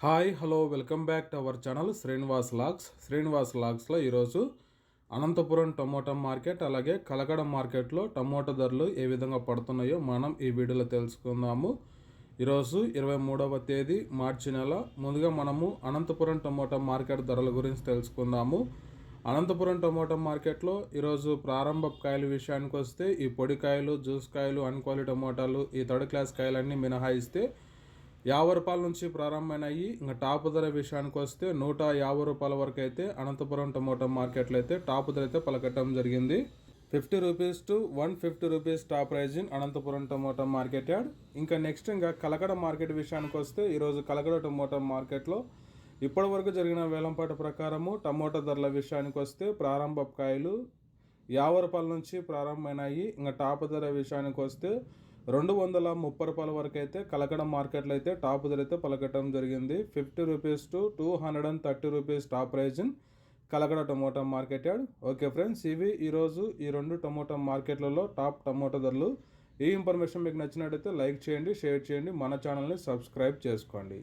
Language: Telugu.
Hi hello welcome back to our channel Srinivas vlogs. Srinivas లాగ్స్లో ఈరోజు అనంతపురం టమోటా మార్కెట్ అలాగే కలకడ మార్కెట్లో టమోటా ధరలు ఏ విధంగా పడుతున్నాయో మనం ఈ వీడియోలో తెలుసుకుందాము. ఈరోజు ఇరవై మూడవ తేదీ మార్చి నెల. ముందుగా మనము అనంతపురం టమోటా మార్కెట్ ధరల గురించి తెలుసుకుందాము. అనంతపురం టమోటా మార్కెట్లో ఈరోజు ప్రారంభ కాయల విషయానికి వస్తే ఈ పొడికాయలు జ్యూస్ కాయలు అన్క్వాలిటీ టమోటాలు ఈ థర్డ్ క్లాస్ కాయలన్నీ మినహాయిస్తే యాభై రూపాయల నుంచి ప్రారంభమైనాయి. ఇంకా టాప్ ధర విషయానికి వస్తే నూట యాభై రూపాయల వరకు అయితే అనంతపురం టమోటా మార్కెట్లో అయితే టాప్ ధర అయితే పలకటం జరిగింది. Fifty rupees to one fifty rupees top price in Anantapur tomato market yard. ఇంకా నెక్స్ట్ ఇంకా కలకడ మార్కెట్ విషయానికి వస్తే ఈరోజు కలకడ టమోటా మార్కెట్లో ఇప్పటి వరకు జరిగిన వేలంపాట ప్రకారము టమోటా ధరల విషయానికి వస్తే ప్రారంభ కాయలు యాభై రూపాయల నుంచి ప్రారంభమైనాయి. ఇంకా టాప్ ధర విషయానికి వస్తే రెండు వందల ముప్పై రూపాయల వరకు అయితే కలకడ మార్కెట్లో అయితే టాప్ ధరైతే పలకటం జరిగింది. Fifty rupees to two hundred and thirty rupees top price Kalakada tomato market yard. Okay friends ఇవి ఈరోజు ఈ రెండు టమోటా మార్కెట్లలో టాప్ టమోటా ధరలు. ఈ ఇన్ఫర్మేషన్ మీకు నచ్చినట్టయితే లైక్ చేయండి షేర్ చేయండి మన ఛానల్ని సబ్స్క్రైబ్ చేసుకోండి.